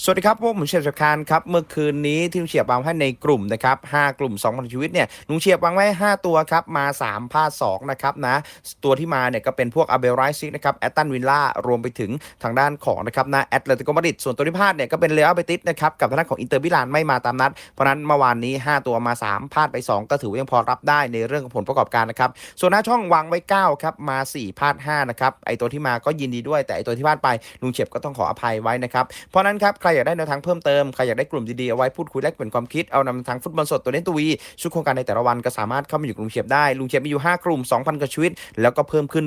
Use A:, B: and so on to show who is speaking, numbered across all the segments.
A: สวัสดีครับพวกผมเฉียบจากคานครับ เมื่อคืนนี้ทีมเฉียบวางให้ในกลุ่มนะครับ5กลุ่ม2พันชีวิตเนี่ยลุงเฉียบวางไว้5ตัวครับ มา 3พาด2นะครับนะ ตัวที่มาเนี่ยก็เป็นพวกอาเบลไรซิกนะครับแอตตันวิลล่ารวมไปถึงทางด้านของนะครับนะแอตเลติโกมาดริดส่วนตัวที่พลาดเนี่ยก็เป็นเรอัลเบติสนะครับกับทางด้านของอินเตอร์มิลานไม่มาตามนัด เพราะนั้นเมื่อวานนี้ 5 ตัวมา 3พลาดไป 2 ก็ถือว่ายังพอรับได้ในเรื่องของผลประกอบการนะครับส่วนหน้าช่องวางไว้9ครับมา4พลาด5นะครับไอตัวที่มาก็ยินดีด้วยแต่ไอตัวที่พลาดไปลุงเฉียบก็ต้องขออภัยไว้นะครับเพราะนั้นครับใครอยากได้แนวทางเพิ่มเติม ใครอยากได้กลุ่มดีๆเอาไว้พูดคุยแลกเปลี่ยนความคิด เอานำทางฟุตบอลสดตัวเล่นตัววีชุดโครงการในแต่ละวันก็สามารถเข้ามาอยู่กลุ่มเฉียบได้ ลุงเฉียบมีอยู่ 5 กลุ่ม 2,000กว่าชีวิต แล้วก็เพิ่มขึ้น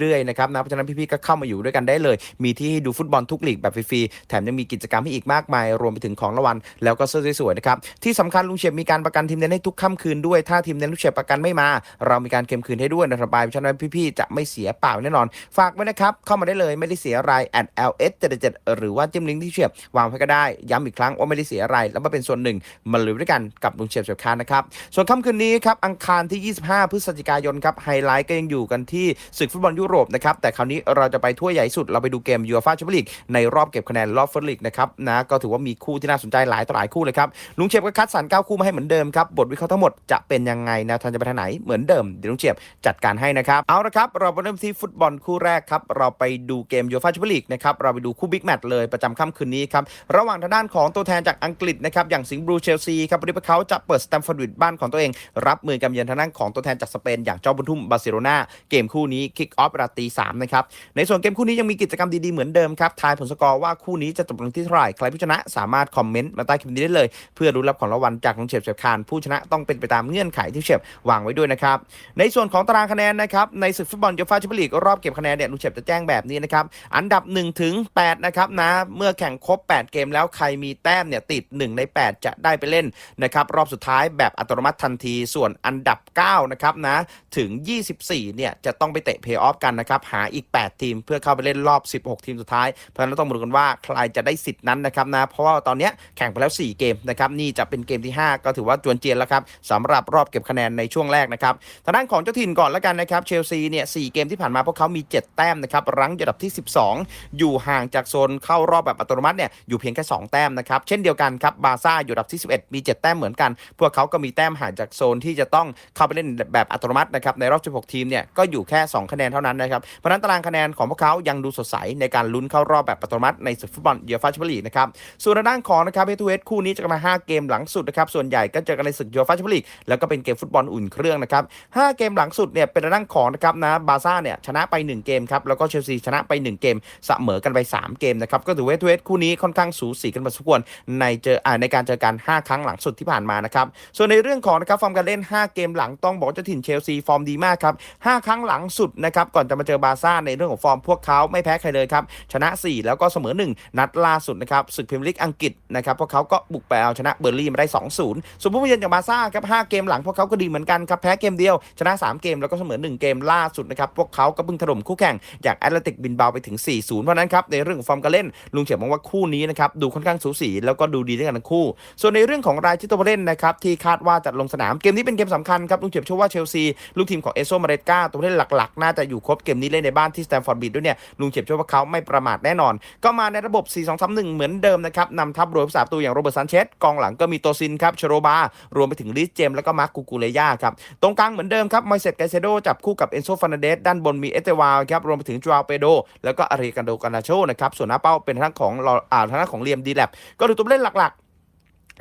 A: เรื่อยๆนะครับนะเพราะฉะนั้นพี่ๆก็เข้ามาอยู่ด้วยกันได้เลย มีที่ให้ดูฟุตบอลทุกลีกแบบฟรีๆแถมยังมีกิจกรรมให้อีกมากมาย รวมไปถึงของรางวัลแล้วก็เสื้อสวยๆนะครับที่สำคัญลุงเฉียบมีการประกันทีมเน้นให้ทุกค่ำคืนด้วยถ้าทีมเน้นลุงเฉียบประกันไม่มา เรามีการเค็มคืนให้ด้วยนะครับเพราะฉะนั้นพี่ๆจะไม่เสียเปล่าแน่นอน ฝากไว้นะครับเข้ามาได้เลยไม่ได้เสียอะไร at ls 77หรือว่าจิ้มลิงก์ที่เฉียบวางไว้ก็ได้ ย้ำอีกครั้งว่าไม่ได้เสียอะไร แล้วมาเป็นส่วนหนึ่งมาลุยด้วยกันกับลุงเฉียบเฉียบคานนะครับ ส่วนค่ำคืนนี้ครับอังคารที่ 25 พฤศจิกายนครับไฮไลท์ก็ยังอยู่กันที่ศึกฟุตบอลยุโรปนะครับแต่คราวนี้เราจะไปทั่วใหญ่สุดเราไปดูเกมยูฟ่าแชมเปี้ยนลีกในรอบเก็บคะแนนรอบเฟิร์สลีกนะครับนะก็ถือว่ามีคู่ที่น่าสนใจหลายต่อหลายคู่เลยครับลุงเฉียบก็คัดสรร9คู่มาให้เหมือนเดิมครับบทวิเคราะห์ทั้งหมดจะเป็นยังไงแนวทางจะไปทางไหนเหมือนเดิมเดี๋ยวลุงเฉียบจัดการให้นะครับเอาละครับเราไปเริ่มที่ฟุตบอลคู่แรกครับเราไปดูเกมยูฟ่าแชมเปี้ยนลีกนะครับเราไปดูคู่บิ๊กแมตช์เลยประจำค่ำคืนนี้ครับระหว่างทางด้านของตัวแทนจากอังกฤษนะครับอย่างสิงห์บลูเชลซีครับวันนี้พวกเขาจะเปิดสแตมฟอร์ดวิดบ้านของตัวเอง รับมือกับเยือนทางด้านของตัวแทนจากสเปนอย่างเจ้าบุญทุ่มบาร์เซโลนาเกมคู่นี้คิกออฟราตรีสามนะครับในส่วนเกมคู่นี้ยังมีกิจกรรมดีๆเหมือนเดิมครับทายผลสกอร์ว่าคู่นี้จะจบลงที่เท่าไหร่ใครผู้ชนะสามารถคอมเมนต์มาใต้คลิปนี้ได้เลย เพื่อรู้รับของรางวัลจากน้องเฉียบเฉียบคานผู้ชนะต้องเป็นไปตามเงื่อนไขที่เฉียบวางไว้ด้วยนะครับในส่วนของตารางคะแนนนะครับในศึกฟุตบอลยูฟ่าแชมเปี้ยนลีกรอบเก็บคะแนนเนี่ยลุงเฉียบจะแจ้งแบบนี้นะครับอันดับ1ถึง8นะครับนะเมื่อแข่งครบ8เกมแล้วใครมีแต้มเนี่ยติด 1 ใน 8 จะได้ไปเล่นนะครับรอบสุดท้ายแบบอัตโนมัติทันทีส่วนอันดับ 9 นะครับนะถึง 24 เนี่ยจะต้องไปเตะเพย์ออฟกันนะครับหาอีก 8 ทีมเพื่อเข้าไปเล่นรอบ 16 ทีมสุดท้ายเพราะฉะนั้นต้องมาดูกันว่าใครจะได้สิทธิ์นั้นนะครับนะเพราะว่าตอนเนี้ยแข่งไปแล้ว 4 เกมนะครับนี่จะเป็นเกมที่ 5 ก็ถือว่าจวนเจียนแล้วครับสำหรับรอบเก็บคะแนนในช่วงแรกนะครับทางด้านของเจ้าถิ่นก่อนแล้วกันนะครับเชลซีเนี่ยสเกมที่ผ่านมาพวกเขามี 7 แต้มนะครับรั้งอันดับที่ 12 อยู่ห่างจากโซนเข้ารอบแบบอัตโนมัติเนี่ยอยู่เพียงแค่ 2 แต้มนะครับเช่นเดียวกันครับบาซ่าอยู่อันดับที่ 11 มี 7 แต้มเหมือนกัน พวกเขาก็มีแต้มห่างจากโซนที่จะต้องเข้าไปเล่นแบบอัตโนมัตินะครับในรอบ 16 ทีมเนี่ยก็อยู่แค่ 2 คะแนนเท่านั้นนะครับเพราะนั้นตารางคะแนนของพวกเขายังดูสดใสในการลุ้นเข้ารอบแบบอัตโนมัติในศึกฟุตบอลยูฟ่าแชมเปี้ยนลีกนะครับส่วนทางด้านของนะครับเฮทูเฮดคู่นี้จะมา5เกมหลังสุดนะครับส่วนใหญ่ก็เจอกันในศึกยูฟ่าแชมเปี้ยนลีกแล้วก็เป็นเกมฟุตบอลอุ่นเครื่องนะครับ5เกมหลังสุดเนี่ยเป็นทางด้านของนะครับนะบาซ่าเนี่ยชนะไป 1 เกมครับแล้วก็เชลซีชนะไป 1 เกมเสมอกันไป 3 เกมนะครับก็ถือว่าเฮทูเฮดคู่นี้ค่อนข้างสูสีกันพอสมควรในเจออ่าในการเจอกัน 5 ครั้งหลังสุดที่ผ่านมานะครับ ส่วนในเรื่องของนะครับฟอร์มการเล่น 5 เกมหลังต้องบอกเจ้าถิ่นเชลซีฟอร์มดีมากครับ 5 ครั้งหลังสุดนะครับก่อนจะมาเจอบาซ่าในเรื่องของฟอร์มพวกเขาไม่แพ้ใครเลยครับชนะ 4 แล้วก็เสมอ 1 นัดล่าสุดนะครับศึกพรีเมียร์ลีกอังกฤษนะครับพวกเขาก็บุกไปเอาชนะเบอร์ลี่มาได้ 2-0 ส่วนผู้เยือนอย่างบาซ่าครับ5เกมหลังพวกเขาก็ดีเหมือนกันครับแพ้เกมเดียวชนะ 3 เกมแล้วก็เสมอ 1 เกมล่าสุดนะครับพวกเขาก็เพิ่งถล่มคู่แข่งจากแอตเลติกบินเบาไปถึง 4-0 เพราะนั้นครับในเรื่องของฟอร์มการเล่นลุงเฉียบมองว่าคู่นี้นะครับดูค่อนข้างสูสีแล้วก็ดูดีด้วยกันทั้งคู่ ส่วนในเรื่องของรายชื่ตัวเล่นนะครับที่คาดว่าจะลงสนามเกมนี้เป็นเกมสำคัญครับลุงเฉียบเชื่อว่าเชลซีลูกทีมของเอโซมาเรกาตัวเล่นหลักๆ น่าจะอยู่ครบเกมนี้เล่นในบ้านที่สแตมฟอร์ดบีดด้วยเนี่ยลุงเฉียบเชื่อว่าเขาไม่ประมาทแน่นอน ก็มาในระบบ 4-2-3-1 เหมือนเดิมนะครับนำทัพโดยผู้สาประตูอย่างโรเบิร์ตซันเชสกองหลังก็มีโตซินครับเชโรบารวมไปถึงลิสเจมแล้วก็มาร์กูกูเลยาครับตรงกลางเหมือนเดิมครับมอยเซตไกเซโดจับคู่กับเอนโซฟานาเดสด้านบนมีเอเตวาครับรวมไปถึงจูอาเปโดแล้วก็อาริกันโดกานาโชนะครับส่วนหน้าเป้าเป็นทางด้านของออ่าทางด้านของเรียมดีแลบก็ดูตัวเล่นหลัก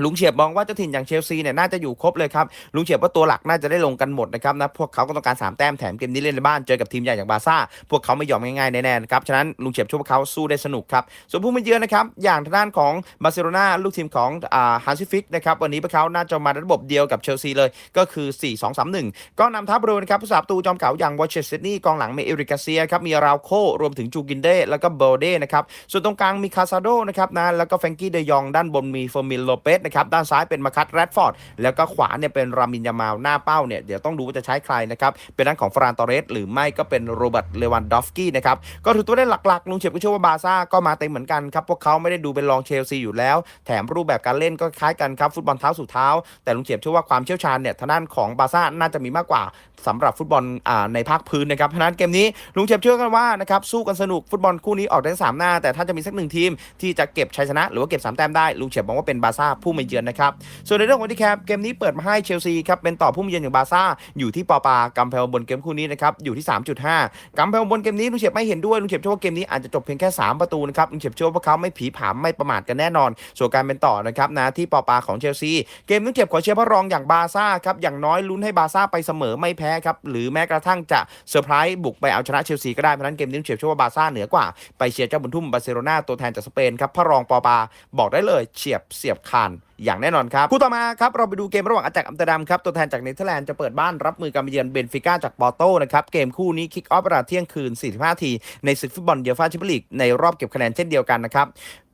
A: ลุงเฉียบมองว่าเจ้าถิ่นอย่างเชลซีเนี่ยน่าจะอยู่ครบเลยครับ ลุงเฉียบว่าตัวหลักน่าจะได้ลงกันหมดนะครับนะพวกเขาก็ต้องการ 3 แต้มแถมเกมนี้เล่นในบ้านเจอกับทีมใหญ่อย่างบาซ่า พวกเขาไม่ยอมง่ายๆ แน่ๆนะครับ ฉะนั้นลุงเฉียบช่วยพวกเขาสู้ได้สนุกครับ ส่วนผู้มาเยือนนะครับ อย่างทางด้านของบาร์เซโลนาลูกทีมของอ่าฮันซิฟิกนะครับวันนี้พวกเขาน่าจะมาระบบเดียวกับเชลซีเลยก็คือ 4-2-3-1 ก็นำทัพบรูนะครับผู้สาประตูจอมเก่าอย่างวอชเชสนี่กองหลังมีเอริกาเซียครับมีราวโครวมถึงจูกินเดแล้วก็เบลเดนะครับส่วนตรงกลางมีคาซาโดนะครับนะแล้วก็แฟงกี้เดยองด้านบนมีเฟอร์มินโลเปสนะครับด้านซ้ายเป็นมาคัตแรดฟอร์ดแล้วก็ขวาเนี่ยเป็นรามินยามาลหน้าเป้าเนี่ยเดี๋ยวต้องดูว่าจะใช้ใครนะครับเป็นด้านของฟรานตอเรสหรือไม่ก็เป็นโรเบิร์ตเลวันดอฟกี้นะครับก็ถือตัวได้หลักๆลุงเฉียบก็เชื่อว่าบาซ่าก็มาเต็มเหมือนกันครับพวกเขาไม่ได้ดูเป็นรองเชลซีอยู่แล้ว แถมรูปแบบการเล่นก็คล้ายกันครับฟุตบอลเท้าสู่เท้า แต่ลุงเฉียบเชื่อว่าความเชี่ยวชาญเนี่ยทางด้านของบาซ่าน่าจะมีมากกว่าสำหรับฟุตบอลอ่าในภาคพื้นนะครับเพราะนั้นเกมนี้ลุงเฉียบเชื่อกันว่านะครับสู้กันสนุกฟุตบอลคู่นี้ออกได้สามหน้า แต่ถ้าจะมีสักหนึ่งทีมที่จะเก็บชัยชนะ หรือว่าเก็บสามแต้มได้ลุงเฉียบมองว่าเป็นบาซ่าผู้มาเยือนนะครับ ส่วนในเรื่องของที่แคปเกมนี้เปิดมาให้เชลซีครับเป็นต่อผู้มาเยือนอย่างบาซ่าอยู่ที่ปอปากำแพงบนเกมคู่นี้นะครับอยู่ที่ 3.5กำแพงบนเกมนี้ลุงเฉียบไม่เห็นด้วยลุงเฉียบเชื่อว่าเกมนี้อาจจะจบเพียงแค่สามประตูนะครับลุงเฉียบเชื่อว่าพวกเขาไม่ผีผามไม่ประมาทกันแน่นอน ส่วนการเป็นต่อนะครับนะที่ปอปาของเชลซีเกมนี้เก็บขอเชียร์พระรองอย่างบาซ่าครับอย่างน้อยลุ้นให้บาซ่าไปเสมอไม่แพ้ครับหรือแม้กระทั่งจะเซอร์ไพรส์บุกไปเอาชนะเชลซีก็ได้เพราะนั้นเกมนี้เชียร์เชื่อว่าบาซ่าเหนือกว่าไปเชียร์เจ้าบุญทุ่มบาร์เซโลนาตัวแทนจากสเปนครับพระรองปอปาบอกได้เลยเฉียบเสียบคาน อย่างแน่นอนครับคู่ต่อมาครับเราไปดูเกมระหว่างอาจักอัมสเตอร์ดัมครับตัวแทนจากเนเธอร์แลนด์จะเปิดบ้านรับมือการมาเยือนเบนฟิก้าจากปอร์โตนะครับเกมคู่นี้คิกออฟเวลาเที่ยงคืน 45 ทีในศึกฟุตบอลเยฟาแชมเปี้ยนลีกในรอบเก็บคะแนนเช่นเดียวกันนะครับ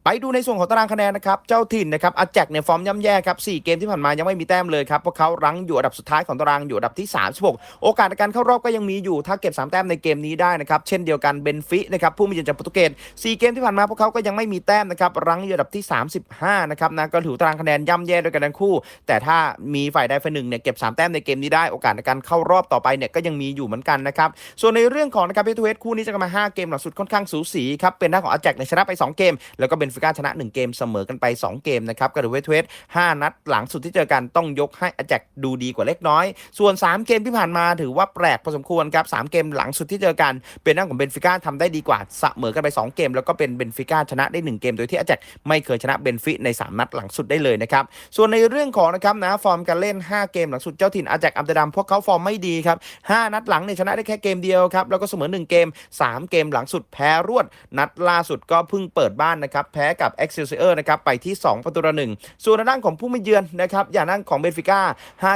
A: ไปดูในส่วนของตารางคะแนนนะครับ เจ้าถิ่นนะครับอาแจกเนี่ยฟอร์มย่ำแย่ครับ4เกมที่ผ่านมายังไม่มีแต้มเลยครับ พวกเขารั้งอยู่อันดับสุดท้ายของตารางอยู่อันดับที่ 36 โอกาสในการเข้ารอบก็ยังมีอยู่ ถ้าเก็บ 3 แต้มในเกมนี้ได้นะครับ เช่นเดียวกันเบนฟินะครับผู้มีเยือนจากโปรตุเกส4เกมที่ผ่านมาพวกเขาก็ยังไม่มีแต้มนะครับ รั้งอยู่อันดับที่ 35 นะครับนะก็ถือตารางคะแนนย่ำแย่ด้วยกันทั้งคู่ แต่ถ้ามีฝ่ายใดฝ่ายหนึ่งเนี่ยเก็บ 3 แต้มในเกมนี้ได้ โอกาสในการเข้ารอบต่อไปเนี่ยก็ยังมีอยู่เหมือนกันนะครับ ส่วนในเรื่องของนะครับเพทเวสคู่นี้จะมา 5 เกมหลังสุดค่อนข้างสูสีครับเป็นด้าของอาแจกในชนะไป 2 เกมแล้วก็เบนฟิก้าชนะ 1 เกมเสมอกันไป 2 เกมนะครับก็ถือเวทเวส5นัดหลังสุดที่เจอกันต้องยกให้อาแจกดูดีกว่าเล็กน้อย ส่วน 3 เกมที่ผ่านมาถือว่าแปลกพอสมควรครับ3เกมหลังสุดที่เจอกันเป็นด้าของเบนฟิก้าทำได้ดีกว่าเสมอกันไป 2 เกม แล้วก็เป็นเบนฟิก้าชนะได้ 1 เกม โดยที่อาแจกไม่เคยชนะเบนฟิใน 3 นัดหลังสุดได้เลยนะครับส่วนในเรื่องของนะครับนะฟอร์มการเล่น 5 เกมหลังสุดเจ้าถิ่นอาแจกอัมสเตอร์ดัมพวกเขาฟอร์มไม่ดีครับ5นัดหลังเนี่ยชนะได้แค่เกมเดียวครับแล้วก็เสมอ 1 เกม 3 เกมหลังสุดแพ้รวด นัดล่าสุดก็เพิ่งเปิดบ้านนะครับแพ้พ้กับ Excelsior นะครับไปที่ 2 ประตูต่อหนึ่งส่วนในด้านของผู้ไม่เยือนนะครับอย่างด้านของเบนฟิก้า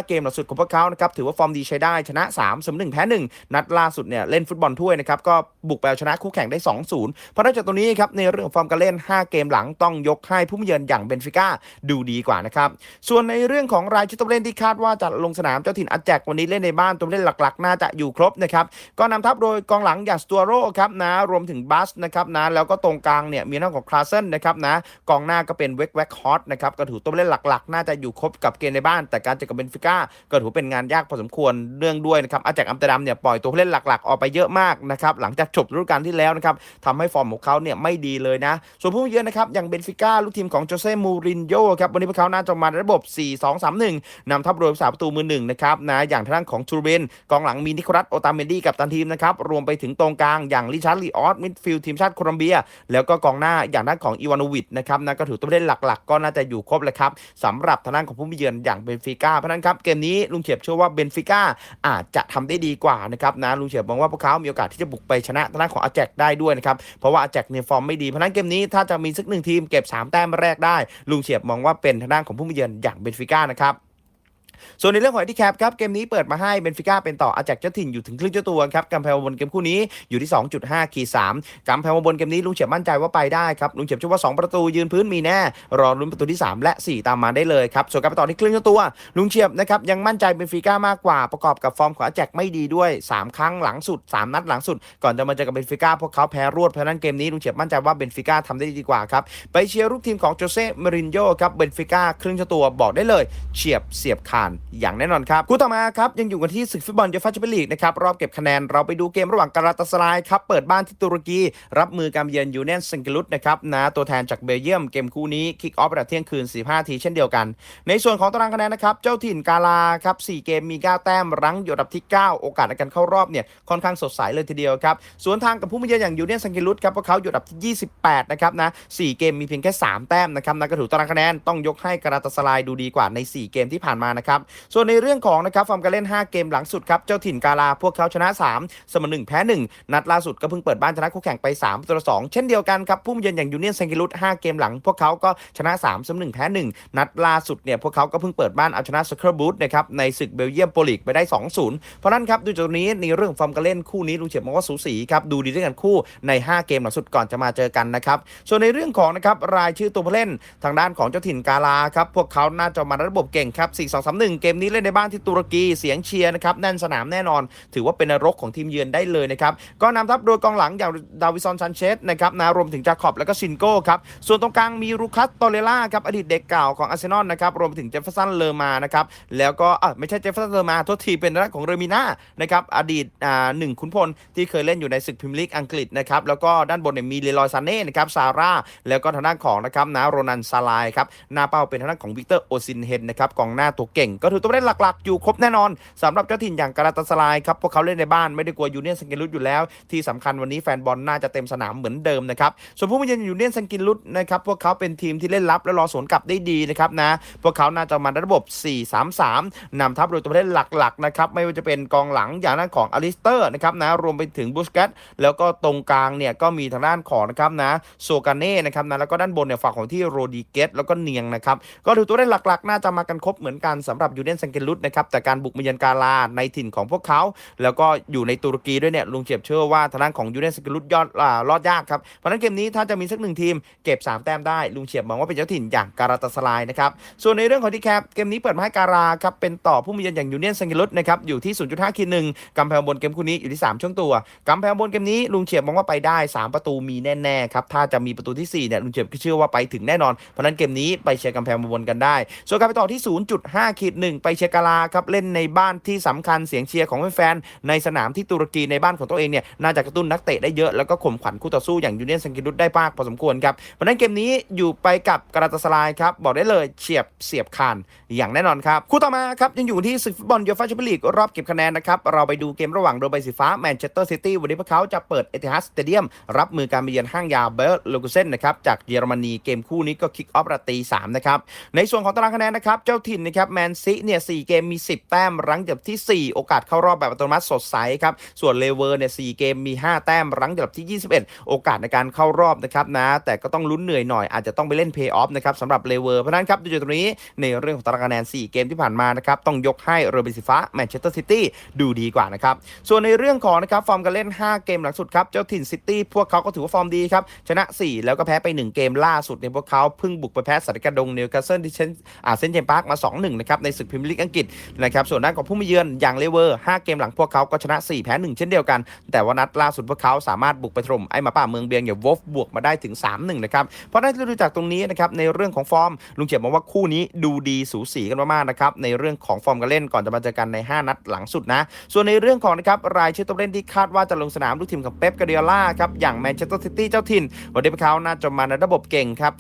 A: 5 เกมหลังสุดของพวกเขานะครับถือว่าฟอร์มดีใช้ได้ชนะ3เสมอ1แพ้ 1 นัดล่าสุดเนี่ยเล่นฟุตบอลถ้วยนะครับก็บุกไปเอาชนะคู่แข่งได้ 2-0 เพราะนอกจากตัวนี้ครับในเรื่องของฟอร์มการเล่น 5 เกมหลังต้องยกให้ผู้ไม่เยือนอย่างเบนฟิก้าดูดีกว่านะครับส่วนในเรื่องของรายชื่อตัวเล่นที่คาดว่าจะลงสนามเจ้าถิ่นอาแจกวันนี้เล่นในบ้านตัวเล่นหลักๆ น่าจะอยู่ครบนะครับก็นำทัพโดยกองหลังอย่างสตูโรครับนะรวมถึงบัสนะครับนะแล้วก็ตรงกลางเนี่ยมีน้าของคลาเซนนะครับนะกองหน้าก็เป็นเวกแวกฮอตนะครับก็ถือตัวเล่นหลักๆ น่าจะอยู่ครบกับเกมในบ้าน แต่การเจอกับเบนฟิก้าก็ถือเป็นงานยากพอสมควรเรื่องด้วยนะครับอาแจกอัมสเตอร์ดัมเนี่ยปล่อยตัวผู้เล่นหลักๆ ออกไปเยอะมากนะครับหลังจากจบฤดูกาลที่แล้วนะครับทำให้ฟอร์มของเขาเนี่ยไม่ดีเลยนะ ส่วนผู้เยือนนะครับอย่างเบนฟิก้าลูกทีมของโจเซ่มูรินโญ่ครับวันนี้พวกเขาน่าจะมาระบบ 4-2-3-1นำทัพโดยสาประตูมือหนึ่งนะครับนะอย่างทางของทูเบนกองหลังมีนิโคลัสโอตาเมนดี้กับตันทีมนะครับรวมไปถึงตรงกลางอย่างริชาร์ดลีออสมิดฟิลด์ทีมชาติโคลอมเบีย แล้วก็กองหน้าอย่างด้านของอีวานอวิชนะครับนะก็ถือตัวเล่นหลักๆ ก็น่าจะอยู่ครบเลยครับสำหรับทางด้านของผู้มีเยือนอย่างเบนฟิก้าเพราะนั้นครับเกมนี้ลุงเฉียบเชื่อว่าเบนฟิก้าอาจจะทำได้ดีกว่านะครับนะลุงเฉียบมองว่าพวกเขามีโอกาสที่จะบุกไปชนะทางด้านของอาแจกได้ด้วยนะครับเพราะว่าอาแจกเนี่ยฟอร์มไม่ดีเพราะนั้นเกมนี้ถ้าจะมีสักหนึ่งทีมเก็บสามแต้มแรกได้ลุงเฉียบมองว่าเป็นทางด้านของผู้มีเยือนอย่างเบนฟิก้านะครับ ส่วนในเรื่องของที่แคปครับเกมนี้เปิดมาให้เบนฟิก้าเป็นต่ออาแจกเจ้าถิ่นอยู่ถึงครึ่งเจ้าตัวครับกำแพงบนเกมคู่นี้อยู่ที่ 2.5ขีด3กำแพงบนเกมนี้ลุงเฉียบมั่นใจว่าไปได้ครับลุงเฉียบเชื่อว่า 2 ประตูยืนพื้นมีแน่รอลุ้นประตูที่ 3 และ 4 ตามมาได้เลยครับส่วนการไปต่อที่ครึ่งเจ้าตัวลุงเฉียบนะครับยังมั่นใจเบนฟิก้ามากกว่าประกอบกับฟอร์มของอาแจกไม่ดีด้วย 3 ครั้งหลังสุด 3 นัดหลังสุด ก่อนจะมาเจอกับเบนฟิก้าพวกเขาแพ้รวดเพราะนั้นเกมนี้ลุงเฉียบมั่นใจว่าเบนฟิก้าทำได้ดีกว่าครับไปเชียร์ลูกทีมของโจเซ่มารินโญ่ครับเบนฟิก้าครึ่งเจ้าตัวบอกได้เลยเฉียบเสียบคานอย่างแน่นอนครับคู่ต่อมาครับยังอยู่กันที่ศึกฟุตบอลยูฟ่าแชมเปี้ยนลีกนะครับรอบเก็บคะแนนเราไปดูเกมระหว่างการาตาสลายครับเปิดบ้านที่ตุรกีรับมือการเยือนยูเนนซิงกิลุสนะครับนะตัวแทนจากเบลเยียมเกมคู่นี้คิกออฟระเที่ยงคืน 45 ทีเช่นเดียวกัน ในส่วนของตารางคะแนนนะครับเจ้าถิ่นกาลาครับ4เกมมี 9 แต้มรั้งอยู่อันดับที่ 9 โอกาสในการเข้ารอบเนี่ยค่อนข้างสดใสเลยทีเดียวครับสวนทางกับผู้มาเยือนอย่างยูเนนซิงกิลุสครับพวกเขาอยู่อันดับที่ 28 นะครับนะ4เกมมีเพียงแค่ 3 แต้มนะครับนะก็ถือตารางคะแนนต้องยกให้การาตาสลายดูดีกว่าใน 4 เกมที่ผ่านมานะครับนะครับ ส่วนในเรื่องของนะครับฟอร์มการเล่น 5 เกมหลังสุดครับ เจ้าถิ่นกาลาพวกเขาชนะ 3 เสมอ1แพ้ 1 นัดล่าสุดก็เพิ่งเปิดบ้านชนะคู่แข่งไป3ต่อ2เช่นเดียวกันครับผู้มาเยือนอย่างยูเนียนเซงกิลุส5เกมหลัง พวกเขาก็ชนะ3เสมอ1แพ้ 1 นัดล่าสุดเนี่ยพวกเขาก็เพิ่งเปิดบ้านเอาชนะสเคอร์บูธนะครับในศึกเบลเยียมโปลีกไปได้ 2-0 เพราะนั้นครับดูจากนี้ในเรื่องฟอร์มการเล่นคู่นี้ลุงเฉียบมองว่าสูสีครับดูดีด้วยกันคู่ใน 5 เกมหลังสุดก่อนจะมาเจอกันนะครับส่วนในเรื่องของนะครับรายชื่อตัวผู้เล่นทางด้านของเจ้าถิ่นกาลาครับพวกเขาน่าจะมาระบบเก่งครับ1 เกมนี้เล่นในบ้านที่ตุรกีเสียงเชียร์นะครับแน่นสนามแน่นอน ถือว่าเป็นนรกของทีมเยือนได้เลยนะครับก็นำทัพโดยกองหลังอย่างดาวิซอนซันเชสนะครับนะรวมถึงจาคอบแล้วก็ซินโก้ครับส่วนตรงกลางมีรูคัสโตเลล่าครับอดีตเด็กเก่าของอาร์เซนอลนะครับรวมถึงเจฟเฟอร์สันเลอร์มานะครับแล้วก็เออไม่ใช่เจฟเฟอร์สันเลอร์มาทษทีเป็นด้านของเรมิน่านะครับอดีตอ่าหนึ่งขุนพลที่เคยเล่นอยู่ในศึกพรีเมียร์ลีกอังกฤษนะครับแล้วก็ด้านบนเนี่ยมีเลลอยซาเน่นะครับซาร่าแล้วก็ทางด้านของนะครับนะโรนันซาลายครับหน้าเป้าเป็นทางด้านของวิกเตอร์โอซินเฮนนะครับกองหน้าตัวเก่งก็ถือตัวเล่นหลักๆ อยู่ครบแน่นอนสำหรับเจ้าถิ่นอย่างการาตาสลายครับพวกเขาเล่นในบ้านไม่ได้กลัวยูเนียนสังกิลุสอยู่แล้ว ที่สำคัญวันนี้แฟนบอลน่าจะเต็มสนามเหมือนเดิมนะครับส่วนผู้มาเยือนยูเนียนสังกิลุสนะครับพวกเขาเป็นทีมที่เล่นรับและรอสวนกลับได้ดีนะครับนะพวกเขาน่าจะมาในระบบ 4-3-3นำทัพโดยตัวเล่นหลักๆนะครับไม่ว่าจะเป็นกองหลังอย่างด้านของอลิสเตอร์นะครับนะรวมไปถึงบูสกัตแล้วก็ตรงกลางเนี่ยก็มีทางด้านของนะครับนะโซกาเน่นะครับนะแล้วก็ด้านบนเนี่ยฝั่งของที่โรดิเกตแล้วก็เนียงนะครับก็ถือตัวเล่นหลักๆ น่าจะมากันครบเหมือนกันสำหรับยูเนียนสังเกิลุสนะครับแต่การบุกมาเยือนกาลาในถิ่นของพวกเขา แล้วก็อยู่ในตุรกีด้วยเนี่ยลุงเจียบเชื่อว่าทางด้านของยูเนียนสกิลุตยอดอ่ารอดยากครับเพราะนั้นเกมนี้ถ้าจะมีสักหนึ่งทีมเก็บ 3 แต้มได้ลุงเฉียบมองว่าเป็นเจ้าถิ่นอย่างการาตาสลายนะครับส่วนในเรื่องของที่แคปเกมนี้เปิดมาให้การาครับเป็นต่อผู้มีเยือนอย่างยูเนียนสกิลุตนะครับอยู่ที่ 0.5คีดหนึ่งกำแพงบนเกมคู่นี้อยู่ที่ 3 ช่วงตัวกำแพงบนเกมนี้ลุงเฉียบมองว่าไปได้ 3 ประตูมีแน่ๆครับถ้าจะมีประตูที่4เนี่ยลุงเฉียบก็เชื่อว่าไปถึงแน่นอนเพราะนั้นเกมนี้ไปเชียร์กำแพงบนกันได้ ส่วนการไปต่อที่ 0.5ขีดหนึ่งไปเชกาลาครับเล่นในบ้านที่สำคัญเสียงเชียร์ของแฟนๆในสนามที่ตุรกีในบ้านของตัวเองเนี่ยน่าจะกระตุ้นนักเตะได้เยอะแล้วก็ข่มขวัญคู่ต่อสู้อย่างยูเนียนสังกิรุตได้มากพอสมควรครับเพราะนั้นเกมนี้อยู่ไปกับกราตาสลายครับบอกได้เลยเฉียบเสียบคานอย่างแน่นอนครับคู่ต่อมาครับยังอยู่ที่ศึกฟุตบอลยูฟ่าแชมเปี้ยนลีกรอบเก็บคะแนนนะครับเราไปดูเกมระหว่างโดใบสีฟ้าแมนเชสเตอร์ซิตี้วันนี้พวกเขาจะเปิดเอติฮัดสเตเดียมรับมือการไปเยือนห้างยาเบลลูกุเซนนะครับจากเยอรมนีเกมคู่นี้ก็คิกออฟราตีสามนะครับในส่วนของตารางคะแนนนะครับเจ้าถิ่นนะครับแมนซีเนี่ยสเกมมี 10 แต้มรั้งอันดับที่ 4 โอกาสเข้ารอบแบบอัตโนมัติสดใสครับ ส่วนเลเวอร์เนี่ยสเกมมี 5 แต้มรั้งอันดับที่ 21 โอกาสในการเข้ารอบนะครับนะ แต่ก็ต้องลุ้นเหนื่อยหน่อยอาจจะต้องไปเล่นเพย์ออฟนะครับสำหรับเลเวอร์เพราะนั้นครับดูจากตรงนี้ในเรื่องของตารางคะแนน 4 เกมที่ผ่านมานะครับต้องยกให้เรเบนซิฟ้าแมนเชสเตอร์ซิตี้ดูดีกว่านะครับส่วนในเรื่องของนะครับฟอร์มการเล่น 5 เกมหลังสุดครับเจ้าถิ่นซิตี้พวกเขาก็ถือว่าฟอร์มดีครับชนะ 4 แล้วก็แพ้ไป 1 เกมล่าสุดเนี่ยพวกเขาเพิ่งบุกไปแพ้สัตว์กระดงนิวคาสเซิลที่เชนอ่าเซนต์เจมส์พาร์คมา 2-1นะครับในศึกพรีเมียร์ลีกอังกฤษนะครับส่วนด้านของผู้มาเยือนอย่างเลเวอร์ 5 เกมหลังพวกเขาก็ชนะ 4 แพ้ 1 เช่นเดียวกัน แต่ว่านัดล่าสุดพวกเขาสามารถบุกไปถล่มไอ้มาป่าเมืองเบียงอย่างวอฟบวกมาได้ถึง 3-1 นะครับเพราะได้ดูจากตรงนี้นะครับในเรื่องของฟอร์มลุงเจียบมองว่าคู่นี้ดูดีสูสีกันมากๆนะครับในเรื่องของฟอร์มการเล่นก่อนจะมาเจอกันใน 5 นัดหลังสุดนะส่วนในเรื่องของนะครับรายชื่อตัวเล่นที่คาดว่าจะลงสนามลูกทีมของเป๊ปกาเดียล่าครับอย่างแมนเชสเตอร์ซิตี้เจ้าถิ่นวันนี้พวกเขาน่าจะมาในระบบเก่งครับ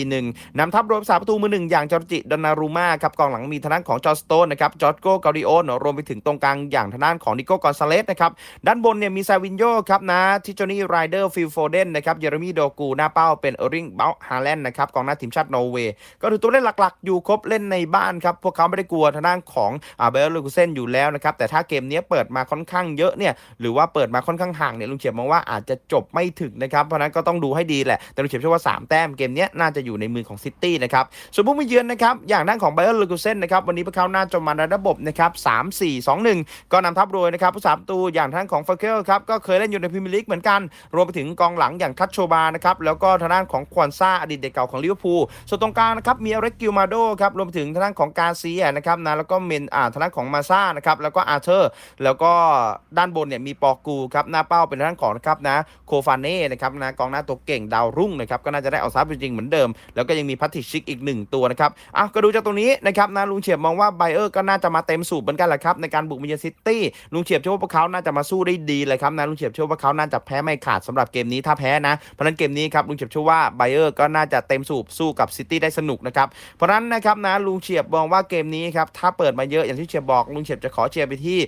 A: 4-1-4-1นำทัพโดยภาษาประตูมือหนึ่งอย่างจอร์จิดอนนารูมาครับกองหลังมีทางด้านของจอร์สโตนนะครับจอร์จโกกาดิโอนรวมไปถึงตรงกลางอย่างทางด้านของนิโก้กอนซาเลสนะครับด้านบนเนี่ยมีซาวินโยครับนะทิจอนี่ไรเดอร์ฟิลโฟเดนนะครับเยเรมีโดกูหน้าเป้าเป็นเออริงเบลฮาแลนด์นะครับกองหน้าทีมชาตินอร์เวย์ก็ถือตัวเล่นหลักๆ อยู่ครบเล่นในบ้านครับพวกเขาไม่ได้กลัวทางด้านของอาเบลลูกเซนอยู่แล้วนะครับแต่ถ้าเกมนี้เปิดมาค่อนข้างเยอะเนี่ยหรือว่าเปิดมาค่อนข้างห่างเนี่ยลุงเฉียบมองว่าอาจจะจบไม่ถึงนะครับเพราะนั้นก็ต้องดูให้ดีแหละแต่ลุงเฉียบเชื่อว่า 3 แต้มเกมนี้น่าจะอยู่ในมือของซิตี้นะครับส่วนผู้มาเยือนนะครับอย่างด้านของไบเออร์ลูกเซนนะครับวันนี้พวกเขาน่าจะมาในระบบนะครับ3 4 2 1ก็นำทัพโดยนะครับผู้สามตูอย่างทางด้านของฟาเกลครับก็เคยเล่นอยู่ในพรีเมียร์ลีกเหมือนกัน รวมไปถึงกองหลังอย่างทัชโชบานะครับแล้วก็ทางด้านของควอนซาอดีตเด็กเก่าของลิเวอร์พูลส่วนตรงกลางนะครับมีอเรกกิลมาโดครับรวมไปถึงทางด้านของกาเซียนะครับนะแล้วก็เมนอ่าทางด้านของมาซ่านะครับแล้วก็อาร์เธอร์ แล้วก็ด้านบนเนี่ยมีปอกูครับหน้าเป้าเป็นทางด้านของนะครับนะโคฟานเน่นะครับนะกองหน้าตัวเก่งดาวรุ่งนะครับก็น่าจะได้เอาซับจริงๆเหมือนเดิม แล้วก็ยังมีพัตติชิกอีกหนึ่งตัวนะครับอะก็ดูจากตรงนี้นะครับนะลุงเฉียบมองว่าไบเออร์ก็น่าจะมาเต็มสูบเหมือนกันแหละครับในการบุกมิเยซิตี้ลุงเฉียบเชื่อว่าพวกเขาน่าจะมาสู้ได้ดีเลยครับนะลุงเฉียบเชื่อว่าเขาน่าจะแพ้ไม่ขาดสำหรับเกมนี้ถ้าแพ้นะเพราะนั้นเกมนี้ครับลุงเฉียบเชื่อว่าไบเออร์ก็น่าจะเต็มสูบสู้กับซิตี้ได้สนุกนะครับเพราะฉะนั้นนะครับนะลุงเฉียบมองว่าเกมนี้ครับถ้าเปิดมาเยอะอย่างที่เฉียบบอกลุงเฉียบจะขอเชียร์ไปที่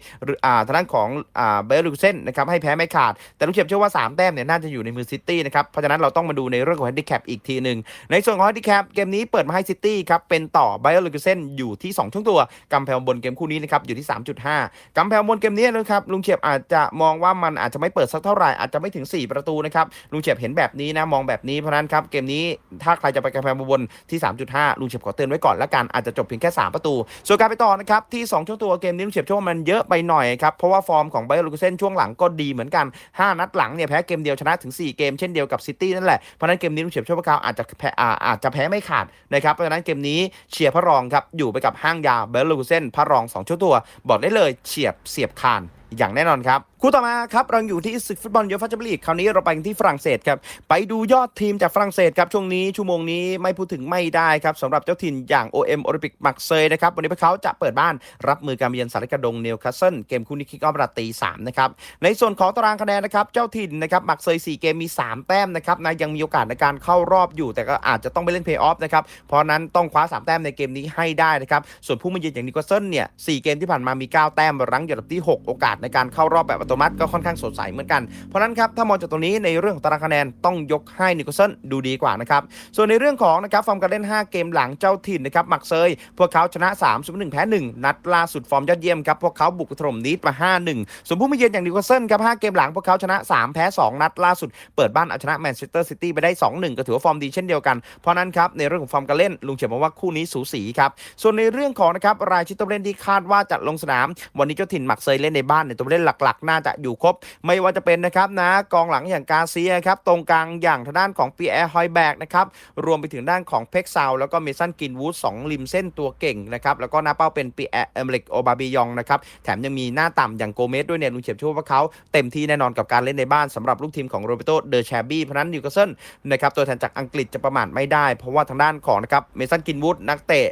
A: อ่าทางด้านของอ่าเบลลูเซนนะครับให้แพ้ไม่ขาด แต่ลุงเฉียบเชื่อว่า 3 แต้มเนี่ยน่าจะอยู่ในมือซิตี้นะครับเพราะฉะนั้นเราต้องมาดูในเรื่องของแฮนดิแคปอีกทีหนึ่งในส่วนของแฮนดิแคปเกมนี้เปิดมาให้ซิตี้ครับเป็นต่อไบเออร์ลูเซนอยู่ที่2ช่วงตัวกำแพงบนเกมคู่นี้นะครับอยู่ที่ 3.5กำแพงบนเกมนี้นะครับลุงเฉียบอาจจะมองว่ามันอาจจะไม่เปิดสักเท่าไหร่อาจจะไม่ถึง 4 ประตูนะครับลุงเฉียบเห็นแบบนี้นะมองแบบนี้เพราะนั้นครับเกมนี้ถ้าใครจะไปกำแพงบนที่ 3.5ลุงเฉียบขอเตือนไว้ก่อนละกันอาจจะจบเพียงแค่ 3 ประตู ส่วนการไปต่อนะครับที่ 2 ช่วงตัวเกมนี้ลุงเฉียบช่ว่ามันเยอะไปหน่อยครับเพราะว่าฟอร์มของไบเอลูเซนช่วงหลังก็ดีเหมือนกัน 5 นัดหลังเนี่ยแพ้เกมเดียวชนะถึง 4 เกมเช่นเดียวกับซิตี้นั่นแหละเพราะนั้นเกมนี้ลุงเฉียบเชื่อว่าเขาอาจจะแพ้อ่าอาจจะแพ้ไม่ขาดนะครับเพราะฉะนั้นเกมนี้เชียร์พระรองครับอยู่ไปกับห้างยาเบลลูเซนพระรองสองช่วตัว บอกได้เลยเฉียบเสียบคานอย่างแน่นอนครับ คู่ต่อมาครับเราอยู่ที่ศึกฟุตบอลยูฟ่าแชมเปี้ยนลีกคราวนี้เราไปที่ฝรั่งเศสครับไปดูยอดทีมจากฝรั่งเศสครับช่วงนี้ชั่วโมงนี้ไม่พูดถึงไม่ได้ครับสำหรับเจ้าถิ่นอย่าง OM โอลิมปิกมักเซยนะครับวันนี้พวกเขาจะเปิดบ้านรับมือการมาเยือนสารกระดงเนิวคาสเซิลเกมคู่นี้คิกออฟราตีสามนะครับในส่วนของตารางคะแนนนะครับเจ้าถิ่นนะครับมักเซย4เกมมี 3 แต้มนะครับนะยังมีโอกาสในการเข้ารอบอยู่ แต่ก็อาจจะต้องไปเล่นเพย์ออฟนะครับเพราะนั้นต้องคว้า 3 แต้มในเกมนี้ให้ได้นะครับส่วนผู้มาเยือนอย่างนิวคเซิลเนี่ยสเกมที่ผ่านมามี 9 แต้มรั้งอยู่อันดับที่ 6 โอกาสในการเข้ารอบแบบตโนมัติก็ค่อนข้างสดใสเหมือนกัน เพราะนั้นครับถ้ามองจากตรงนี้ในเรื่องของตารางคะแนนต้องยกให้นิวคาสเซิลดูดีกว่านะครับส่วนในเรื่องของนะครับฟอร์มการเล่น 5 เกมหลังเจ้าถิ่นนะครับมักเซยพวกเขาชนะ3 0 1แพ้1นัดล่าสุดฟอร์มยอดเยี่ยมครับพวกเขาบุกถล่มนีดมา 5-1 ส่วนผู้มาเยือนอย่างนิวคาสเซิลครับ5เกมหลังพวกเขาชนะ 3 แพ้ 2 นัดล่าสุด เปิดบ้านเอาชนะแมนเชสเตอร์ซิตี้ไปได้ 2-1 ก็ถือว่าฟอร์มดีเช่นเดียวกัน เพราะนั้นครับในเรื่องของฟอร์มการเล่นลุงเฉียบมองว่าคู่นี้สูสีครับส่วนในเรื่องของนะครับรายชื่อตัวเล่นที่คาดว่าจะลงสนาม วันนี้เจ้าถิ่นมักเซยเล่นในบ้านในตัวเล่นหลักๆน่าจะอยู่ครบ ไม่ว่าจะเป็นนะครับนะกองหลังอย่างกาเซียครับตรงกลางอย่างทางด้านของปีแอร์ฮอยแบกนะครับรวมไปถึงด้านของเพ็กซาวแล้วก็เมสันกินวูดสองริมเส้นตัวเก่งนะครับแล้วก็หน้าเป้าเป็นปีแอร์เอเมริกโอบาบิยองนะครับแถมยังมีหน้าต่ำอย่างโกเมสด้วยเนี่ยลุงเฉียบเชื่อว่าเขาเต็มที่แน่นอนกับการเล่นในบ้านสำหรับลูกทีมของโรเบโตเดอแชบี้เพราะนั้นนิวคาสเซิลนะครับตัวแทนจากอังกฤษจะประมาทไม่ได้ เพราะว่าทางด้านของนะครับเมสันกินวูดนักเตะ